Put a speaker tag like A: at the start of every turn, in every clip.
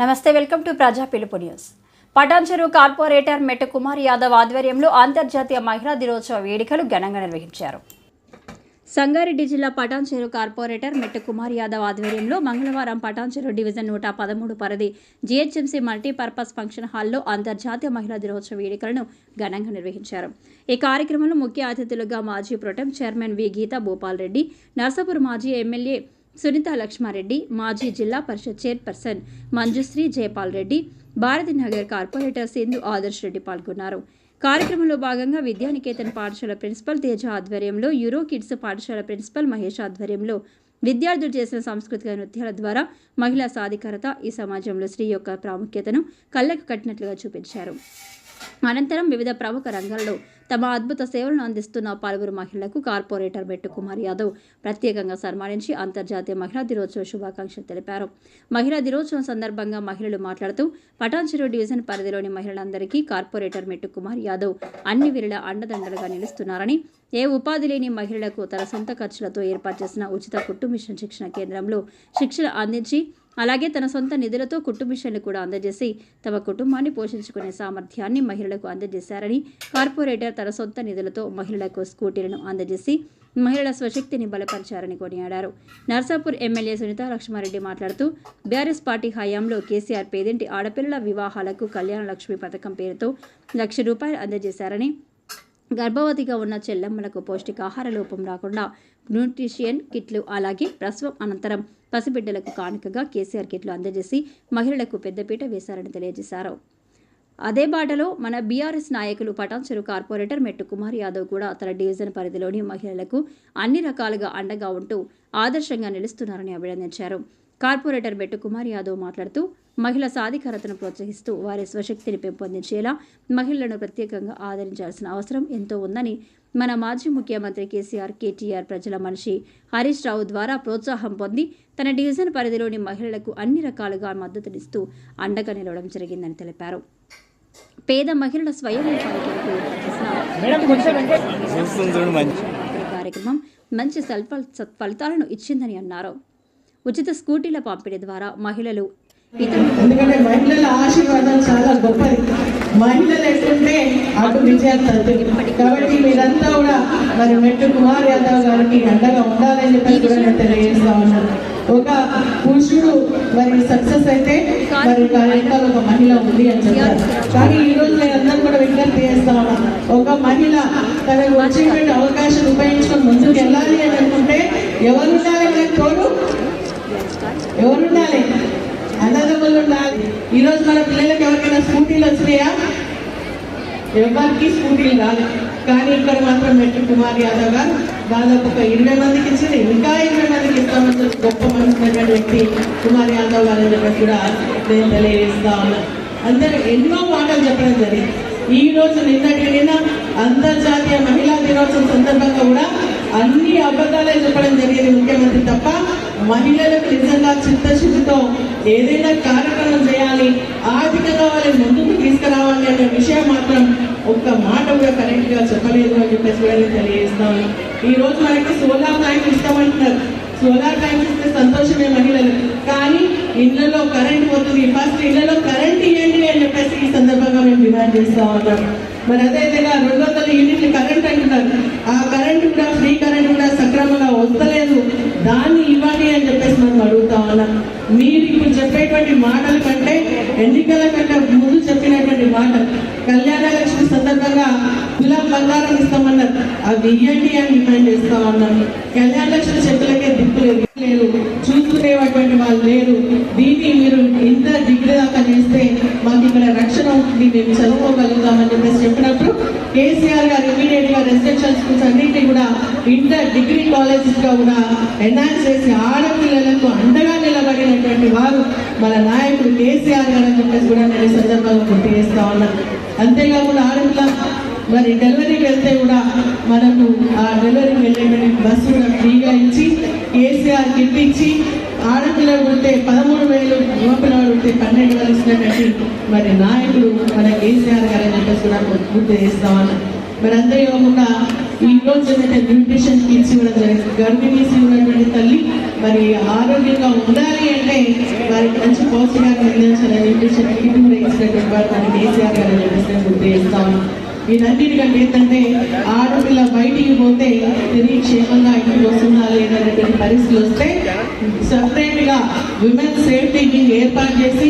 A: నమస్తే welcome to ప్రజా పిలుపు న్యూస్. పటాన్చెరు కార్పొరేటర్ మెట్ట కుమార్ యాదవ్ ఆధ్వర్యంలో అంతర్జాతీయ మహిళా దినోత్సవ వేడుకలు ఘనంగా నిర్వహించారు. సంగారెడ్డి జిల్లా పటాన్చెరు కార్పొరేటర్ మెట్ట కుమార్ యాదవ్ ఆధ్వర్యంలో మంగళవారం పటాన్చెరు డివిజన్ నూట పదమూడు పరిధి జీహెచ్ఎంసీ మల్టీపర్పస్ ఫంక్షన్ హాల్లో అంతర్జాతీయ మహిళా దినోత్సవ వేడుకలను ఘనంగా నిర్వహించారు. ఈ కార్యక్రమంలో ముఖ్య అతిథులుగా మాజీ protem chairman V Geetha Bhupal Reddy Narsapur మాజీ ఎమ్మెల్యే సునీత లక్ష్మారెడ్డి మాజీ జిల్లా పరిషత్ చైర్పర్సన్ మంజుశ్రీ జయపాల్ రెడ్డి భారతీనగర్ కార్పొరేటర్ సింధు ఆదర్శ్ రెడ్డి పాల్గొన్నారు. కార్యక్రమంలో భాగంగా విద్యానికేతన్ పాఠశాల ప్రిన్సిపల్ తేజ ఆధ్వర్యంలో యూరో కిడ్స్ పాఠశాల ప్రిన్సిపల్ మహేష్ ఆధ్వర్యంలో విద్యార్థులు చేసిన సాంస్కృతిక నృత్యాల ద్వారా మహిళా సాధికారత ఈ సమాజంలో స్త్రీ యొక్క ప్రాముఖ్యతను కళ్ళకు కట్టినట్లుగా చూపించారు. అనంతరం వివిధ ప్రముఖ రంగాల్లో తమ అద్భుత సేవలను అందిస్తున్న పలువురు మహిళలకు కార్పొరేటర్ బెట్టు కుమార్ యాదవ్ ప్రత్యేకంగా సన్మానించి అంతర్జాతీయ మహిళా దినోత్సవ శుభాకాంక్షలు తెలిపారు. మహిళా దినోత్సవం సందర్భంగా మహిళలు మాట్లాడుతూ పటాన్చెరు డివిజన్ పరిధిలోని మహిళలందరికీ కార్పొరేటర్ మెట్టు కుమార్ యాదవ్ అన్ని వీరుల అండదండలుగా నిలుస్తున్నారని ఏ ఉపాధి లేని మహిళలకు తన సొంత ఖర్చులతో ఏర్పాటు చేసిన ఉచిత కుట్టు మిషన్ శిక్షణ కేంద్రంలో శిక్షణ అందించి అలాగే తన సొంత నిధులతో కుట్టు మిషన్లు కూడా అందజేసి తమ కుటుంబాన్ని పోషించుకునే సామర్థ్యాన్ని మహిళలకు అందజేశారని కార్పొరేటర్ తన సొంత నిధులతో మహిళలకు స్కూటీలను అందజేసి మహిళల స్వశక్తిని బలపరిచారని కొనియాడారు. నర్సాపూర్ ఎమ్మెల్యే సునీత లక్ష్మారెడ్డి మాట్లాడుతూ బీఆర్ఎస్ పార్టీ హయాంలో కేసీఆర్ పేదింటి ఆడపిల్లల వివాహాలకు కళ్యాణ లక్ష్మి పథకం పేరుతో లక్ష రూపాయలు అందజేశారని గర్భవతిగా ఉన్న చెల్లమ్మలకు పౌష్టికాహార లోపం రాకుండా న్యూట్రిషియన్ కిట్లు అలాగే ప్రసవం అనంతరం పసిబిడ్డలకు కానుకగా కేసీఆర్ కిట్లు అందజేసి మహిళలకు పెద్దపీట వేశారని తెలియజేశారు. అదే బాటలో మన బీఆర్ఎస్ నాయకులు పటాన్చెరు కార్పొరేటర్ మెట్టు కుమార్ యాదవ్ కూడా తన డివిజన్ పరిధిలోని మహిళలకు అన్ని రకాలుగా అండగా ఉంటూ ఆదర్శంగా నిలుస్తున్నారని అభినందించారు. కార్పొరేటర్ మెట్టు కుమార్ యాదవ్ మాట్లాడుతూ మహిళా సాధికారతను ప్రోత్సహిస్తూ వారి స్వశక్తిని పెంపొందించేలా మహిళలను ప్రత్యేకంగా ఆదరించాల్సిన అవసరం ఎంతో ఉందని మన మాజీ ముఖ్యమంత్రి కేసీఆర్ కేటీఆర్ ప్రజల మనిషి హరీష్ రావు ద్వారా ప్రోత్సాహం పొంది తన డివిజన్ పరిధిలోని మహిళలకు అన్ని రకాలుగా మద్దతునిస్తూ అండగా నిలవడం జరిగిందని తెలిపారు. పేద మహిళల స్వయం కార్యక్రమం మంచి సల్ఫ సత్ఫలితాలను ఇచ్చిందని అన్నారు. ఉచిత స్కూటీల పంపిణీ ద్వారా మహిళలు
B: ఎందుకంటే మహిళల ఆశీర్వాదం చాలా గొప్పది. మహిళలు ఎట్లుంటే అటు విజయాలు కాబట్టి మీరంతా కూడా మరి మెట్టు కుమార్ యాదవ్ గారికి అండగా ఉండాలని చెప్పి కూడా నేను తెలియజేస్తా ఉన్నాను. ఒక పురుషుడు మరి సక్సెస్ అయితే మరి వెనకాల ఒక మహిళ ఉంది అని చెప్పారు. కానీ ఈ రోజు నేను అందరూ కూడా విజ్ఞప్తి చేస్తా ఉన్నా ఒక మహిళ తన వచ్చేటువంటి అవకాశం ఉపయోగించుకొని ముందుకు వెళ్ళాలి అని అనుకుంటే ఎవరు ఉండాలి మనకు తోడు? ఎవరు ఉండాలి ఉండాలి. ఈ రోజు మన పిల్లలకి ఎవరికైనా స్కూటీలు వచ్చినాయా? ఎవరికి స్కూటీలు రాదు కానీ ఇక్కడ మాత్రం మెట్టు కుమార్ యాదవ్ గారు దాదాపు ఒక ఇరవై మందికి ఇచ్చింది. ఇంకా ఇరవై మందికి ఇస్తామని గొప్ప మనసున్నటువంటి వ్యక్తి కుమార్ యాదవ్ గారు అని కూడా నేను తెలియజేస్తా ఉన్నాను అందరూ ఎన్నో మాటలు చెప్పడం జరిగింది. ఈ రోజు నిన్నటి నిన్న అంతర్జాతీయ మహిళా దినోత్సవం సందర్భంగా కూడా అన్ని అబద్ధాలే చెప్పడం జరిగింది ముఖ్యమంత్రి తప్ప మహిళలకు నిజంగా చిత్తశుద్ధితో ఏదైనా కార్యక్రమం చేయాలి ఆర్థికంగా వాళ్ళని ముందుకు తీసుకురావాలి అనే విషయం మాత్రం ఒక్క మాట కూడా కరెక్ట్గా చెప్పలేదు అని చెప్పేసి కూడా నేను తెలియజేస్తాను. ఈ రోజు మనకి సోలార్ ట్యాంక్ ఇస్తామంటున్నారు. సోలార్ ట్యాంక్ ఇస్తే సంతోషమే మహిళలు. కానీ ఇళ్ళలో కరెంట్ పోతుంది. ఫస్ట్ ఇళ్ళలో కరెంట్ ఇవ్వండి అని చెప్పేసి ఈ సందర్భంగా మేము డిమాండ్ చేస్తా ఉన్నాం. మరి అదేవిధంగా రెండు వందల యూనిట్లు కరెంట్ అంటున్నారు. ఆ కరెంట్ కూడా ఫ్రీ కరెంట్ కూడా సక్రమంగా వస్తలేదు. దాన్ని ఇవ్వండి అని చెప్పేసి మనం అడుగుతా ఉన్నాం. మీరు ఇప్పుడు చెప్పేటువంటి మాటల కంటే ఎన్నికల కంటే ముందు చెప్పినటువంటి మాటలు కళ్యాణ లక్ష్మి సందర్భంగా తులం బంగారం ఇస్తామన్నారు. అవి ఇవ్వండి అని డిమాండ్ చేస్తా ఉన్నాం. కళ్యాణ లక్ష్మి చెక్కులకే దిక్కు లేదు లేదు. చూసుకునేటువంటి వాళ్ళు లేరు. దీన్ని మీరు మాకు ఇక్కడ రక్షణ ఉంటుంది మేము చదువుకోగలుగుతామని చెప్పేసి చెప్పినప్పుడు కేసీఆర్ గారు ఇమీడియట్గా రెసిడెన్షియల్ స్కూల్స్ అన్నింటినీ కూడా ఇంటర్ డిగ్రీ కాలేజెస్గా కూడా ఎన్హాన్స్ చేసి ఆడపిల్లలకు అండగా నిలబడినటువంటి వారు మన నాయకుడు కేసీఆర్ గారు అని చెప్పేసి కూడా నేను సందర్భంగా గుర్తు చేస్తా ఉన్నాను అంతేకాకుండా ఆడపిల్ల మరి డెలివరీకి వెళ్తే కూడా మనకు ఆ డెలివరీకి వెళ్ళేటువంటి బస్సు కూడా ఫ్రీగా ఇచ్చి కేసీఆర్ కిట్ ఇచ్చి ఆడపిల్లలు ఉంటే పదమూడు వేలు యువపిల్లలు పుడితే పన్నెండు వేలు ఇచ్చినటువంటి మరి నాయకుడు మన కేసీఆర్ గారు అని చెప్పేసి కూడా గుర్తు చేస్తామని మరి అంతేకాకుండా ఈ రోజు ఏదైతే న్యూట్రిషన్ కిట్స్ ఇవ్వడం జరిగింది గర్భిణీసి ఉన్నటువంటి తల్లి మరి ఆరోగ్యంగా ఉండాలి అంటే వారికి మంచి పౌష్టికాన్ని అందించాలని న్యూట్రిషన్ కిట్ కూడా ఇచ్చినటువంటి వారు మన కేసీఆర్ గారు అని చెప్పేసి నేను గుర్తు చేస్తాను వీటన్నిటికంటే ఏంటంటే ఆడపిల్ల బయటికి పోతే తిరిగి క్షేమంగా ఇంటికి వస్తుందా లేదనేటువంటి పరిస్థితులు వస్తే సపరేట్గా విమెన్ సేఫ్టీకి ఏర్పాటు చేసి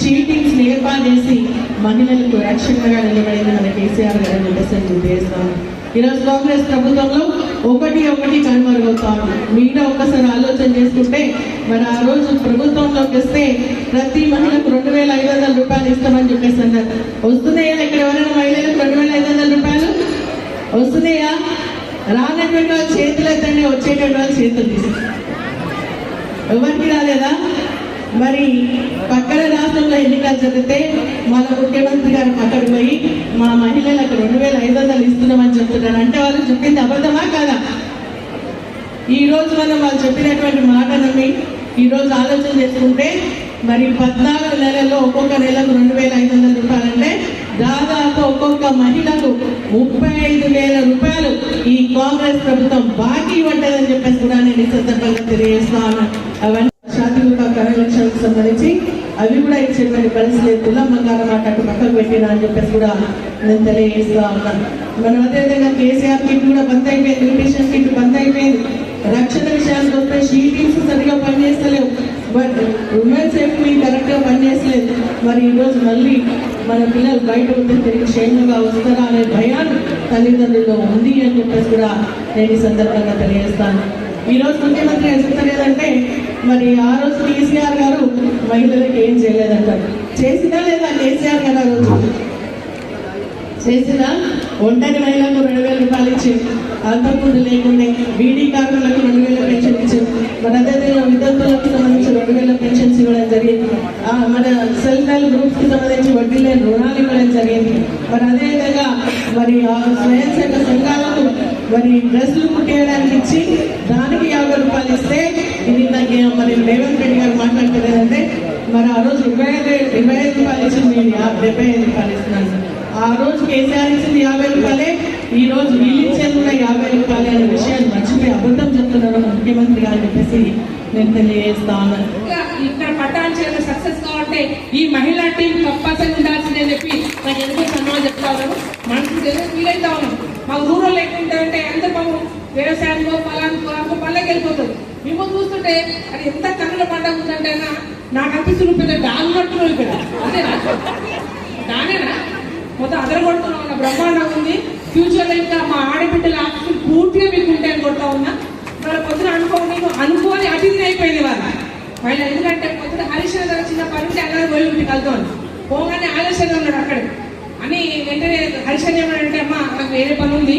B: చీటింగ్స్ని ఏర్పాటు చేసి మహిళలకు రక్షణగా నిలబడింది మన కేసీఆర్ గారు అని చెప్పేసి చేస్తాను ఈరోజు కాంగ్రెస్ ప్రభుత్వంలో ఒకటి ఒకటి కనుమరుగవుతా ఉంది మీరే ఒక్కసారి ఆలోచన చేసుకుంటే మరి ఆ రోజు ప్రభుత్వంలోకి వస్తే ప్రతి మహిళకు రెండు వేల ఐదు వందల రూపాయలు ఇస్తామని చెప్పేసి అన్నారు. వస్తున్నాయా ఇక్కడ ఎవరైనా మహిళలకు రెండు వేల ఐదు వందల రూపాయలు? వస్తున్నాయా? రానటువంటి వాళ్ళు చేతులు ఎత్తండి వచ్చేటువంటి వాళ్ళు చేతులు తీసుకు. ఎవరికి రాలేదా? మరి పక్కన రాష్ట్రంలో ఎన్నికలు జరిగితే మన ముఖ్యమంత్రి గారు అక్కడికి పోయి మా మహిళలకు రెండు వేల ఐదు వందలు ఇస్తున్నామని చెప్తున్నారు. అంటే వాళ్ళు చెప్పింది అబద్ధమా కాదా? ఈ రోజు మనం వాళ్ళు చెప్పినటువంటి మాట నమ్మి ఈ రోజు ఆలోచన చేసుకుంటే మరి పద్నాలుగు నెలల్లో ఒక్కొక్క నెలకు రెండు వేల ఐదు వందల రూపాయలంటే దాదాపు ఒక్కొక్క మహిళకు ముప్పై ఐదు వేల రూపాయలు ఈ కాంగ్రెస్ ప్రభుత్వం బాకీ ఇవ్వట్లేదని చెప్పేసి కూడా నేను ఈ సందర్భంగా తెలియజేస్తున్నాను అవన్నీ సంబంధించి. అవి కూడా ఇచ్చేటువంటి పరిస్థితి తులం బంగారం మాట అటు పక్కకు పెట్టినా అని చెప్పేసి కూడా నేను తెలియజేస్తా ఉన్నాను మనం అదేవిధంగా కేసీఆర్ కిట్ కూడా బంద్ అయిపోయింది న్యూట్రిషన్ కిట్ బంద్ అయిపోయింది. రక్షణ విషయానికి వస్తే షీ టీమ్స్ సరిగా పనిచేస్తలేవు. బట్ ఉమెన్ సేఫ్టీ కరెక్ట్గా పనిచేస్తలేదు. మరి ఈరోజు మళ్ళీ మన పిల్లలు బయట ఉంటే తిరిగి క్షేమంగా వస్తారా అనే భయాన్ని తల్లిదండ్రుల్లో ఉంది అని చెప్పేసి కూడా నేను ఈ సందర్భంగా తెలియజేస్తాను. ఈ రోజు ముఖ్యమంత్రి ఏం చెప్తలేదంటే మరి ఆ రోజు కేసీఆర్ గారు మహిళలకు ఏం చేయలేదంటారు. చేసినా లేదా కేసీఆర్ గారు ఆ రోజు? ఒంటరి మహిళలకు రెండు వేల రూపాయలు ఇచ్చి అంతకుముందు లేకుండా బీడీ కార్మికులకు రెండు వేల పెన్షన్ ఇచ్చి మరి అదేవిధంగా విద్యార్థులకు సంబంధించి రెండు వేల పెన్షన్స్ ఇవ్వడం జరిగింది. మన సెల్ఫ్ హెల్ప్ గ్రూప్స్కి సంబంధించి వడ్డీ లేని రుణాలు ఇవ్వడం జరిగింది. మరి అదేవిధంగా మరి స్వయం సేవ సంఘాలకు మరి డ్రెస్సులు కుట్టేయడానికి ఇచ్చి దానికి యాభై రూపాయలు ఇస్తే ఇది నాకు మరి రేవంత్ రెడ్డి గారు మాట్లాడుతున్నదంటే మరి ఆ రోజు ఇరవై ఐదు ఇరవై ఐదు రూపాయలు ఇచ్చి నేను డెబ్బై ఐదు రూపాయలు ఇస్తున్నాను ఆ రోజు కేసీఆర్ ఇచ్చింది యాభై రూపాయలే ఈ రోజు వీళ్ళు ఇచ్చేది కూడా యాభై రూపాయలే అనే విషయాన్ని మర్చిపోయి అబద్ధం చెప్తున్నారు ముఖ్యమంత్రి గారు అని చెప్పేసి నేను తెలియజేస్తా ఉన్నాను
C: ఇంకా ఇక్కడ పట్టాలు సక్సెస్ కావాలంటే ఈ మహిళా టీం తప్పనిసరి ఉండాల్సిందే చెప్పి నాకు ఎందుకు సన్మానం చెప్తాను మనకు మనసు ఫీల్ ఉన్నాం మా ఊళ్ళో లేకుండా అంటే ఎంత పాపం? వ్యవసాయంలో పొలానికి పొలానికి పల్లెకి వెళ్ళిపోతుంది. మిమ్మల్ని చూస్తుంటే అది ఎంత కన్నుల పండగ ఉందంటే నాకు అనిపిస్తుంది పెద్ద డాల్ కట్టుకుని ఇక్కడ. అంతేనా? దానేనా? మొత్తం అదరగొడుతున్నాం ఉన్న బ్రహ్మాండం ఉంది. ఫ్యూచర్లో ఇంకా మా ఆడబిడ్డల ఆఫీసులు పూర్తిగా మీకు ఉంటాయని కొడతా ఉన్నా. వాళ్ళ పొద్దున అనుకోని అనుకోని అతిథి అయిపోయింది వాళ్ళ వాళ్ళు ఎందుకంటే పొద్దున హరిశ్చంద్ర చిన్న పని ఉంటే అలా పోయి ఉంది కలుతాను పోగానే ఆలస్యంగా ఉన్నాడు అక్కడ. అని వెంటనే హరిశ్చంద్ర ఏమంటే అమ్మ నాకు వేరే పని ఉంది.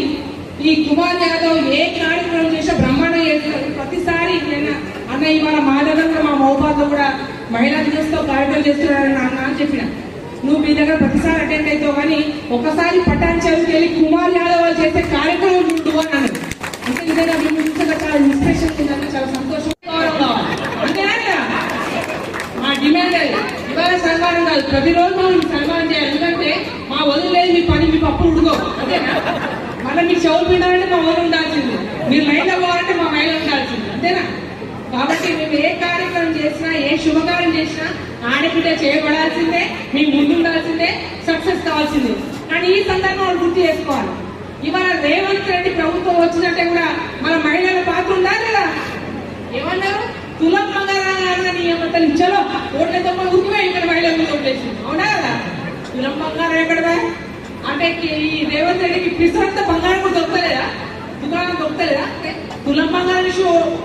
C: ఈ కుమార్ యాదవ్ ఏ కార్యక్రమం చేసినా బ్రహ్మాండం చేస్తున్నారు ప్రతిసారి నేను అన్న ఇవాళ మా దగ్గర మా మహబాద్లో కూడా మహిళా దినోత్సవ కార్యక్రమం చేస్తున్నారని నాన్న అని చెప్పిన. నువ్వు మీ దగ్గర ప్రతిసారి అటెండ్ అవుతావు కానీ ఒకసారి పట్టాన్ చెరువుకి వెళ్ళి కుమార్ యాదవ్ వాళ్ళు చేసే కార్యక్రమం ఉండు అని అన్నది. అంటే నిజంగా మేము చూసాక చాలా ఇన్స్పిరేషన్ ఉందన్న చాలా సంతోషం. గౌరవం మా డిమాండ్ అది. ఇవాళ సన్మానం కాదు ప్రతిరోజు మనం సన్మానం చేయాలి. ఎందుకంటే మా వదిలేదు మీ పని మీ పప్పు ఉడుకో. అంతేనా? మళ్ళీ మీకు చెవులు పిండాలంటే మా వదిలి ఉండాల్సింది. మీరు లైన్ అవ్వాలంటే మా మైలు ఉండాల్సింది. అంతేనా? కాబట్టి మేము ఏ కార్యక్రమం చేసినా ఏ శుభకార్యం చేసినా ఆడబిడ్డ చేయబడాల్సిందే మీ ముందు ఉండాల్సిందే సక్సెస్ కావాల్సిందే. కానీ ఈ సందర్భం వాళ్ళు గుర్తు చేసుకోవాలి. ఇవాళ రేవంత్ రెడ్డి ప్రభుత్వం వచ్చినట్టే కూడా మన మహిళల పాత్ర ఉందా కదా ఏమన్నారు? తులం బంగారాన్ని ఏమంటారు చలో ఓట్లతో ఉరికిపోయి ఇక్కడ మహిళల మీద ఓట్లేసి అవునా కదా? తులం బంగారం ఎక్కడదా అంటే ఈ రేవంత్ రెడ్డికి పిసరంత బంగారం కూడా దొరకలేదా? దుకాణం దొరకలేదా? అంటే తులం బంగారం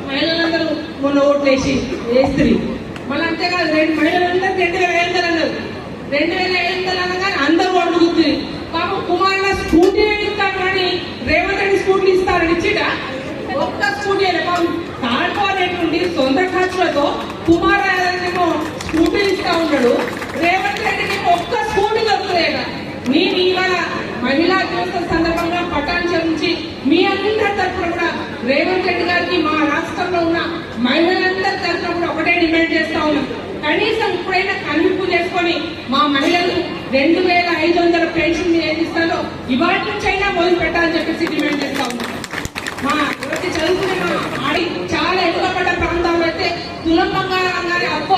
C: మహిళలందరూ మొన్న ఓట్లేసి వేస్త్రీ మళ్ళీ అంతేకాదు రెండు మహిళలందరూ రెండు వేల ఐదు వందలు అన్నారు రెండు వేల ఐదు వందలు అనగానే అందరూ అడుగుతుంది పాపం కుమారుల స్కూటీ ఇస్తాను కానీ రేవంత్ రెడ్డి స్కూటీ ఇస్తారని ఇచ్చిట ఒక్క స్కూటీ అయినా పాపం కార్పొరేట్ నుండి సొంత ఖర్చులతో కుమారేమో స్కూటీ ఇస్తా ఉన్నాడు. రేవంత్ రెడ్డికి ఒక్క స్కూటీ దొరుకుతుంది నేను ఇవాళ మహిళా దినోత్సవం సందర్భంగా పటాన్చర్ నుంచి మీ అందరి తరఫున కూడా రేవంత్ రెడ్డి గారికి మా రాష్ట్రంలో ఉన్న మహిళలందరి తరఫున కూడా ఒకటే డిమాండ్ చేస్తా ఉన్నాం. కనీసం ఇప్పుడైనా కనువిప్పు చేసుకొని మా మహిళలు రెండు వేల ఐదు వందల పెన్షన్ మీరు ఇవాటి నుంచైనా మొదలు పెట్టాలని చెప్పేసి డిమాండ్ చేస్తా ఉన్నాం. మా ఎవరైతే చదువుకునే ఆడి చాలా ఎదుగుపడ్డ ప్రాంతాల్లో అయితే తులం బంగారం అనగానే అప్పో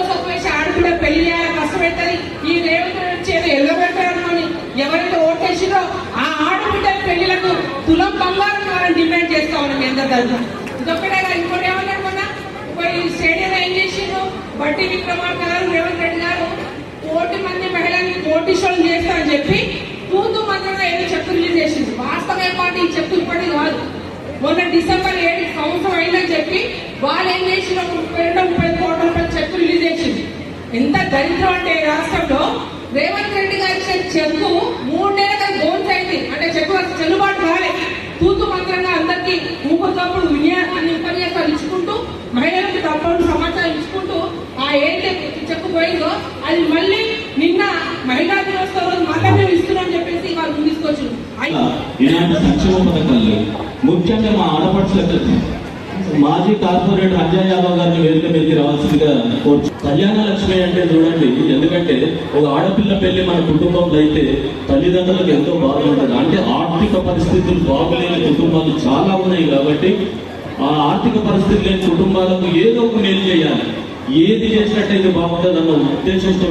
C: ఆడపిల్ల పెళ్ళి చేయాలి కష్టపెట్టని ఈ రేవంత్ నుంచి ఏదో ఎల్లబెట్టారు అని ఎవరైతే ఓటేసిరో ఆ ఆడబిడ్డ పెళ్ళిలకు తులం బంగారం కావాలని డిమాండ్ చేస్తా ఉన్నాం ఎంత అందరి తరఫున ఇదొక్కటే కాదు, ఇంకోటి ఏమన్నారు మొన్న పోయి స్టేడియం ఏం చేసిండు? బట్టి విక్రమార్క గారు రేవంత్ రెడ్డి గారు కోటి మంది మహిళల్ని కోటీశ్వరం చేస్తా అని చెప్పి కూతు మంత్రంగా ఏదో చెప్పు రిలీజ్ చేసింది వాస్తవం పాటు ఈ చెప్పు ఇప్పటి కాదు మొన్న డిసెంబర్ ఏడు సంవత్సరం అయిందని చెప్పి వాళ్ళు ఏం చేసిన ముప్పై రెండు ముప్పై కోట్ల రూపాయలు చెక్కు రిలీజ్ చేసింది ఎంత దరిద్రం అంటే ఈ రాష్ట్రంలో. రేవంత్ రెడ్డి గారు ఇచ్చిన చెక్కు మూడేళ్ళ గోన్స్ అయింది అంటే చెక్కు అసలు చెల్లుబాటు కాలే. తూతు మంత్రంగా అందరికీ ఊపు తప్పుడు వినియా ఉపన్యాసాలు ఇచ్చుకుంటూ మహిళలకు తప్పుడు సమాచారం ఇచ్చుకుంటూ ఆ ఏంటి చెక్కు పోయిందో అది మళ్ళీ నిన్న మహిళా దినోత్సవం రోజు మాత్రమే మేము ఇస్తున్నాం చెప్పేసి వాళ్ళు ముందు తీసుకొచ్చారు.
D: ఇలాంటి సంక్షేమ పథకాలు ముఖ్యంగా మా ఆడపడుచులకు మాజీ కార్పొరేటర్ అంజయ్ యాదవ్ గారిని వేదిక మీదకి రావాల్సిందిగా కళ్యాణ లక్ష్మి అంటే చూడండి ఎందుకంటే ఒక ఆడపిల్ల పెళ్ళి మన కుటుంబంలో అయితే తల్లిదండ్రులకు ఎంతో బాధ ఉంటుంది. అంటే ఆర్థిక పరిస్థితులు బాగులేని కుటుంబాలు చాలా ఉన్నాయి కాబట్టి ఆ ఆర్థిక పరిస్థితి లేని కుటుంబాలకు ఏదో ఒక మేలు చేయాలి. ఏది చేసినట్టయితే బాగుంటుంది అన్న ఉద్దేశంతో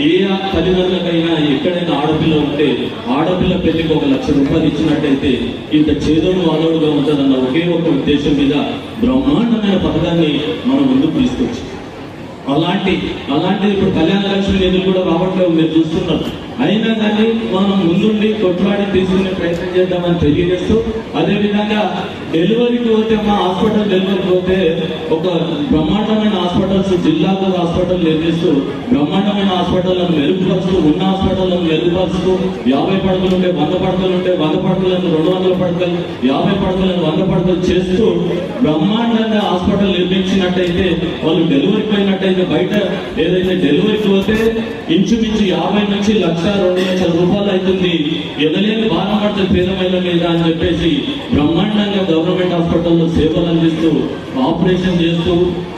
D: ఏ తల్లిదండ్రులకైనా ఎక్కడైనా ఆడపిల్ల ఉంటే ఆడపిల్ల పెళ్ళికి ఒక లక్ష రూపాయలు ఇచ్చినట్టయితే ఇంత చేదోడు వాదోడుగా ఉంటుందన్న ఒకే ఒక ఉద్దేశం మీద బ్రహ్మాండమైన పథకాన్ని మనం ముందుకు తీసుకొచ్చి. అలాంటి అలాంటిది ఇప్పుడు కళ్యాణ లక్ష్మి నిధులు కూడా రావట్లేదు మీరు చూస్తున్నారు. అయినా కానీ మనం ముందుండి కొట్లాడి తీసుకునే ప్రయత్నం చేద్దామని తెలియజేస్తూ అదేవిధంగా డెలివరీకి పోతే మా హాస్పిటల్ డెలివరీకి పోతే ఒక బ్రహ్మాండమైన హాస్పిటల్స్ జిల్లాకు హాస్పిటల్ నిర్మిస్తూ బ్రహ్మాండమైన హాస్పిటల్లను మెరుగుపరుస్తూ ఉన్న హాస్పిటల్లను మెరుగుపరుస్తూ యాభై పడకలు ఉంటే వంద పడకలు ఉంటే వంద పడకలను రెండు వందల పడకలు యాభై పడకలను వంద పడకలు చేస్తూ బ్రహ్మాండంగా హాస్పిటల్ నిర్మించినట్టయితే వాళ్ళు డెలివరీకి పోయినట్టయితే బయట ఏదైతే డెలివరీకి పోతే ఇంచుమించు యాభై నుంచి లక్ష రెండు లక్షల రూపాయలు అవుతుంది. ఎదలేని భారం పడుతుంది పేద మీద అని చెప్పేసి బ్రహ్మాండంగా గవర్నమెంట్ హాస్పిటల్లో సేవలు అందిస్తూ ఆపరేషన్ చేస్తూ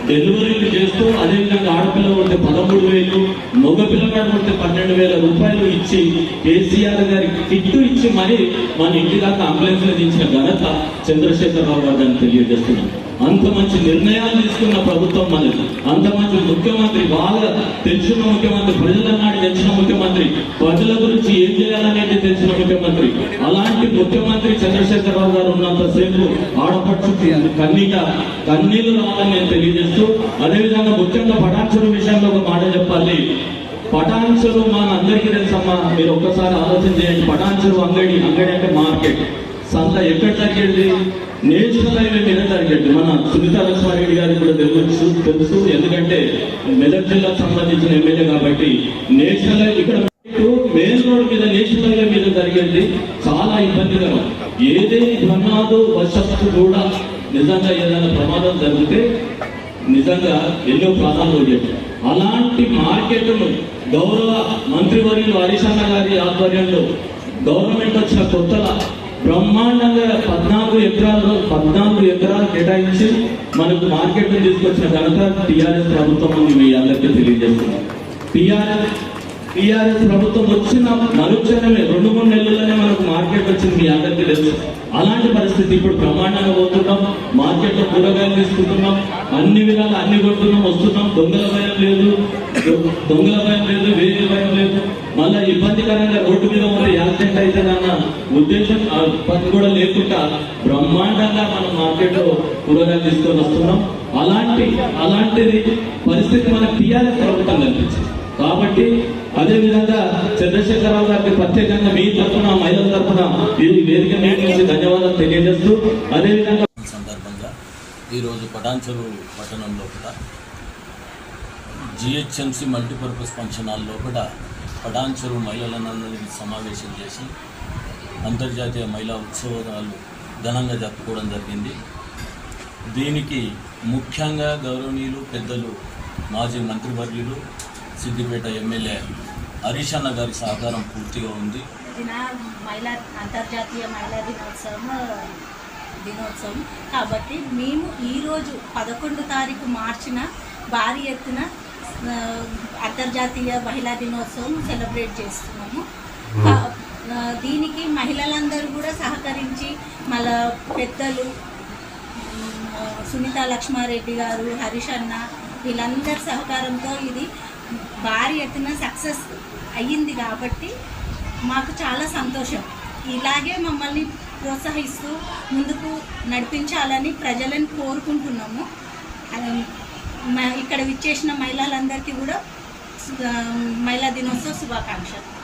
D: డెలివరీలు చేస్తూ అదేవిధంగా ఆడపిల్ల ఉంటే పదమూడు వేలు మగ పిల్లగాడు ఉంటే పన్నెండు వేల రూపాయలు ఇచ్చి కేసీఆర్ గారి కిట్టు ఇచ్చి మరి మన ఇంటి దాకా అంబులెన్స్లో దించిన ఘనత చంద్రశేఖరరావు గారు దాన్ని తెలియజేస్తున్నాను అంత మంచి నిర్ణయాలు తీసుకున్న ప్రభుత్వం మనది. అంత మంచి ముఖ్యమంత్రి బాగా తెలిసిన ముఖ్యమంత్రి ప్రజల నాడు తెలిసిన ముఖ్యమంత్రి ప్రజల గురించి ఏం చేయాలనేది తెలిసిన ముఖ్యమంత్రి. అలాంటి ముఖ్యమంత్రి చంద్రశేఖరరావు గారు ఉన్నంతసేపు ఆడపడుచు కన్నీట కన్నీళ్ళు రావాలని నేను తెలియజేస్తూ అదేవిధంగా ముఖ్యంగా పటాక్షుల విషయంలో ఒక మాట చెప్పాలి. పటాన్చెరు మన అందరికీ తెలుసమ్మా మీరు ఒక్కసారి ఆలోచన చేయండి. పటాన్చెరు అంగడి అంగడి అంటే మార్కెట్. సంత ఎక్కడ జరిగేది నేషనల్ మీద మన సునీత లక్ష్మారెడ్డి గారికి కూడా తెలుసు తెలుసు. ఎందుకంటే మెదక్ జిల్లాకు సంబంధించిన ఎమ్మెల్యే కాబట్టి నేషనల్ ఇక్కడ మెయిన్ రోడ్ మీద నేషనల్ హైవే మీద జరిగేది చాలా ఇబ్బందికరం. ఏదే ప్రమాదం వశత్తు కూడా నిజంగా ఏదైనా ప్రమాదం జరిగితే నిజంగా ఎన్నో ప్రాణాలు పోయేవి. అలాంటి మార్కెట్ను గౌరవ మంత్రివర్యులు హరీష్ అన్న గారి ఆధ్వర్యంలో గవర్నమెంట్ వచ్చిన కొత్తల బ్రహ్మాండంగా పద్నాలుగు ఎకరాలు పద్నాలుగు ఎకరాలు కేటాయించి మనకు మార్కెట్ తీసుకొచ్చిన ఘనత టిఆర్ఎస్ ప్రభుత్వం మీ అందరికీ తెలియజేస్తున్నాం టిఆర్ఎస్ టిఆర్ఎస్ ప్రభుత్వం వచ్చిన మరుక్షణమే రెండు మూడు నెలల్లోనే మనకు మార్కెట్ వచ్చింది మీ అందరికీ తెలుసు. అలాంటి పరిస్థితి ఇప్పుడు బ్రహ్మాండంగా పోతున్నాం మార్కెట్లో కూరగాయలు తీసుకుంటున్నాం. అన్ని విధాలు అన్ని కొడుతున్నాం వస్తున్నాం. దొంగల భయం లేదు. దొంగల భయం లేదు వేరే భయం లేదు. మళ్ళీ ఇబ్బందికరంగా రోడ్డు మీద ఉన్న యాక్సిడెంట్ అవుతుందన్న ఉద్దేశం పని కూడా లేకుండా బ్రహ్మాండంగా మనం మార్కెట్లో కూరగాయలు తీసుకొని వస్తున్నాం. అలాంటి అలాంటిది పరిస్థితి మన టీఆర్ఎస్ ప్రభుత్వం కల్పించింది. కాబట్టి అదేవిధంగా చంద్రశేఖరరావు గారికి ప్రత్యేకంగా మీ తరఫున మహిళల తరఫున ఈ వేదిక మీద నుంచి ధన్యవాదాలు తెలియజేస్తూ అదేవిధంగా
E: సందర్భంగా ఈరోజు పటాన్చెరు పట్టణంలో కూడా జిహెచ్ఎంసి మల్టీపర్పస్ ఫంక్షన్ హాల్లో కూడా పటాన్చెరు మహిళలందరినీ సమావేశం చేసి అంతర్జాతీయ మహిళా ఉత్సవాలు ఘనంగా జరుపుకోవడం జరిగింది. దీనికి ముఖ్యంగా గౌరవనీయులు పెద్దలు మాజీ మంత్రివర్యులు సిద్దిపేట ఎమ్మెల్యే హరీష్ అన్న గారి సహకారం పూర్తిగా ఉంది.
F: దిన మహిళా అంతర్జాతీయ మహిళా దినోత్సవం దినోత్సవం. కాబట్టి మేము ఈరోజు పదకొండు తారీఖు మార్చిన భారీ ఎత్తున అంతర్జాతీయ మహిళా దినోత్సవం సెలబ్రేట్ చేస్తున్నాము. దీనికి మహిళలందరూ కూడా సహకరించి మళ్ళా పెద్దలు సునీత లక్ష్మారెడ్డి గారు హరీష్ అన్న వీళ్ళందరి సహకారంతో ఇది భారీ ఎత్తున సక్సెస్ అయ్యింది కాబట్టి మాకు చాలా సంతోషం. ఇలాగే మమ్మల్ని ప్రోత్సహిస్తూ ముందుకు నడిపించాలని ప్రజలను కోరుకుంటున్నాము. మ- ఇక్కడ విచ్చేసిన మహిళలందరికీ కూడా మహిళా దినోత్సవ శుభాకాంక్షలు.